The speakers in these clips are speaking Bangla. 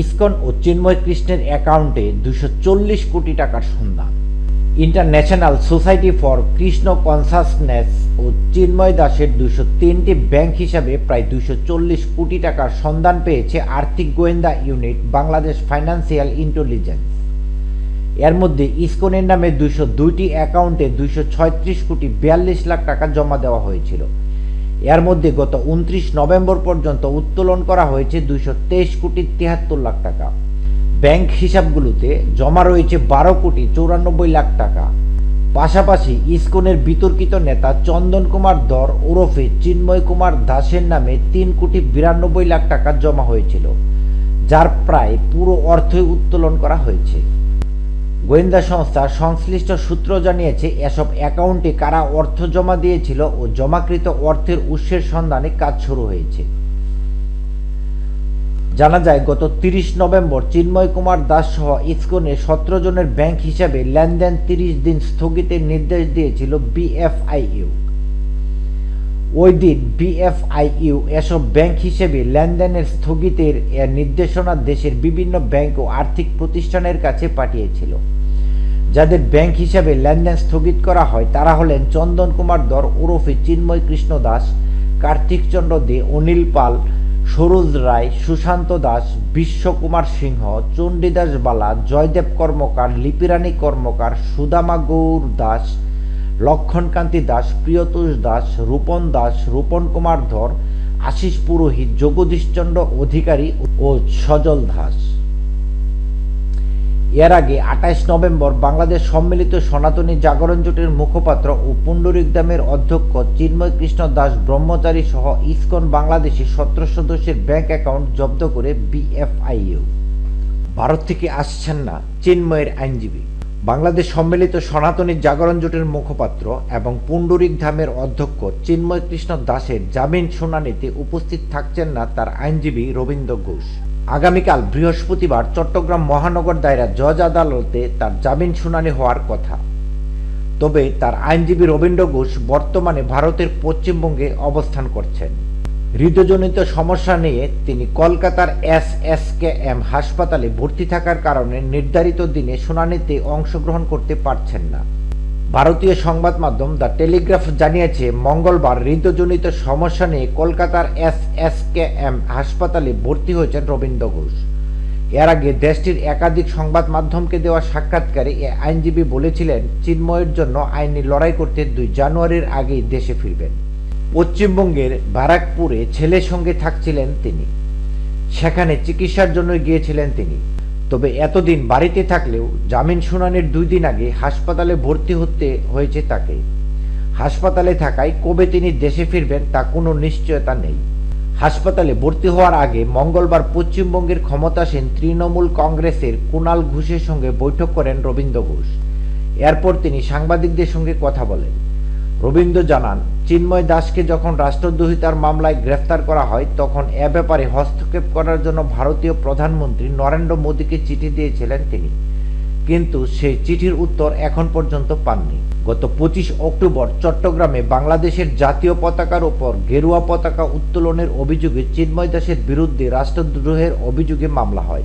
ইসকন ও চিন্ময় কৃষ্ণের অ্যাকাউন্টে দুশো চল্লিশ কোটি টাকার সন্ধান। International society for Krishna consciousness ও চিন্ময় দাসের দুশো তিনটি ব্যাংক হিসাবে প্রায় দুশো চল্লিশ কোটি টাকার সন্ধান পেয়েছে আর্থিক গোয়েন্দা ইউনিট বাংলাদেশ ফাইন্যান্সিয়াল ইন্টেলিজেন্স। এর মধ্যে ইসকনের নামে দুশো দুইটি অ্যাকাউন্টে দুশো ছয়ত্রিশ কোটি বিয়াল্লিশ লাখ টাকা জমা দেওয়া হয়েছিল। এর মধ্যে গত উনত্রিশ নভেম্বর পর্যন্ত উত্তোলন করা হয়েছে দুশো তেইশ কোটি তিয়াত্তর লাখ টাকা। ব্যাংক হিসাবগুলোতে জমা রয়েছে বারো কোটি চৌরানব্বই লাখ টাকা। পাশাপাশি ইসকনের বিতর্কিত নেতা চন্দন কুমার দর ওরফে চিন্ময় কুমার দাসের নামে তিন কোটি বিরানব্বই লাখ টাকা জমা হয়েছিল, যার প্রায় পুরো অর্থই উত্তোলন করা হয়েছে। গোয়েন্দা সংস্থার সংশ্লিষ্ট সূত্র জানিয়েছে, এসব অ্যাকাউন্টে কারা অর্থ জমা দিয়েছিল ও জমাকৃত অর্থের উৎসের সন্ধানে কাজ শুরু হয়েছে। জানা যায়, গত তিরিশ নভেম্বর চিন্ময় কুমার দাস সহ ইসকনে সতেরো জনের ব্যাংক হিসাবে লেনদেন তিরিশ দিন স্থগিতের নির্দেশ দিয়েছিল বিএফআইইউ। ওই দিন বিএফআইইউ এসব ব্যাংক হিসেবে লেনদেনের স্থগিতের নির্দেশনা দেশের বিভিন্ন ব্যাংক ও আর্থিক প্রতিষ্ঠানের কাছে পাঠিয়েছিল। যাদের ব্যাংক হিসাবে লেনদেন স্থগিত করা হয়, তারা হলেন চন্দন কুমার দর ওরফে চিন্ময় কৃষ্ণ দাস, কার্তিক চন্দ্র দে, অনিল পাল, সরোজ রায়, সুশান্ত দাস, বিশ্বকুমার সিংহ, চণ্ডীদাস বালা, জয়দেব কর্মকার লিপিরানী কর্মকার, সুদামা গৌর দাস, লক্ষণকান্তি দাস, প্রিয়তোষ দাস, রূপন দাস, রূপন কুমার ধর, আশিস পুরোহিত জগদীশচন্দ্র অধিকারী ও সজল দাস। এর আগে আঠাইশ নভেম্বর বাংলাদেশ সম্মিলিত সনাতনী জাগরণ জোটের মুখপাত্র ও পুণ্ডরিকদামের অধ্যক্ষ চিন্ময় কৃষ্ণ দাস ব্রহ্মচারী সহ ইসকন বাংলাদেশি সতেরো সদস্যের ব্যাংক অ্যাকাউন্ট জব্দ করে বিএফআইইউ। ভারত থেকে আসছেন না চিন্ময়ের আইনজীবী। বাংলাদেশ সম্মিলিত সনাতনী জাগরণ জোটের মুখপাত্র এবং পুণ্ডরিক ধামের অধ্যক্ষ চিন্ময় কৃষ্ণ দাসের জামিন শুনানিতে উপস্থিত থাকছেন না তার আইনজীবী রবীন্দ্র ঘোষ। আগামীকাল বৃহস্পতিবার চট্টগ্রাম মহানগর দায়রা জজ আদালতে তার জামিন শুনানি হওয়ার কথা। তবে তার আইনজীবী রবীন্দ্র ঘোষ বর্তমানে ভারতের পশ্চিমবঙ্গে অবস্থান করছেন। হৃদজনিত সমস্যা নিয়ে তিনি কলকাতার এস এস কে এম হাসপাতালে ভর্তি থাকার কারণে নির্ধারিত দিনে শুনানিতে অংশগ্রহণ করতে পারছেন না। ভারতীয় সংবাদ মাধ্যম দ্য টেলিগ্রাফ জানিয়েছে, মঙ্গলবার হৃদজনিত সমস্যা নিয়ে কলকাতার এস এস কে এম হাসপাতালে ভর্তি হয়েছেন রবীন্দ্র ঘোষ। এর আগে দেশটির একাধিক সংবাদ মাধ্যমকে দেওয়া সাক্ষাৎকারে এ আইনজীবী বলেছিলেন, চিন্ময়ের জন্য আইনি লড়াই করতে দুই জানুয়ারির আগেই দেশে ফিরবেন। পশ্চিমবঙ্গের ব্যারাকপুরে ছেলের সঙ্গে থাকছিলেন তিনি। সেখানে চিকিৎসার জন্য গিয়েছিলেন তিনি। তবে এতদিন বাড়িতে থাকলেও জামিন শুনানির দুই দিন আগে হাসপাতালে ভর্তি হতে হয়েছে তাকে। হাসপাতালে থাকায় কবে তিনি দেশে ফিরবেন তা কোনো নিশ্চয়তা নেই। হাসপাতালে ভর্তি হওয়ার আগে মঙ্গলবার পশ্চিমবঙ্গের ক্ষমতাসীন তৃণমূল কংগ্রেসের কুণাল ঘোষের সঙ্গে বৈঠক করেন রবীন্দ্র ঘোষ। এরপর তিনি সাংবাদিকদের সঙ্গে কথা বলেন। রবীন্দ্র জানান, চিন্ময় দাসকে যখন রাষ্ট্রদ্রোহিতার মামলায় গ্রেফতার করা হয়, তখন এ ব্যাপারে হস্তক্ষেপ করার জন্য ভারতীয় প্রধানমন্ত্রী নরেন্দ্র মোদীকে চিঠি দিয়েছিলেন তিনি। কিন্তু সেই চিঠির উত্তর এখন পর্যন্ত পাননি। গত পঁচিশ অক্টোবর চট্টগ্রামে বাংলাদেশের জাতীয় পতাকার ওপর গেরুয়া পতাকা উত্তোলনের অভিযোগে চিন্ময় দাসের বিরুদ্ধে রাষ্ট্রদ্রোহের অভিযোগে মামলা হয়।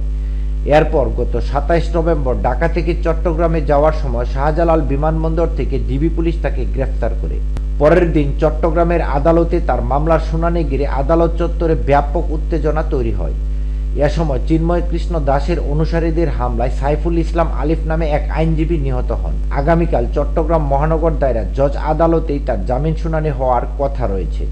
এরপর গত সাতাইশ নভেম্বর ঢাকা থেকে চট্টগ্রামে যাওয়ার সময় শাহজালাল বিমানবন্দর থেকে ডিবি পুলিশ তাকে গ্রেফতার করে। পরের দিন চট্টগ্রামের আদালতে তার মামলার শুনানি ঘিরে আদালত চত্বরে ব্যাপক উত্তেজনা তৈরি হয়। এ সময় চিন্ময় কৃষ্ণ দাসের অনুসারীদের হামলায় সাইফুল ইসলাম আলিফ নামে এক আইনজীবী নিহত হন। আগামীকাল চট্টগ্রাম মহানগর দায়রা জজ আদালতেই তার জামিন শুনানি হওয়ার কথা রয়েছে।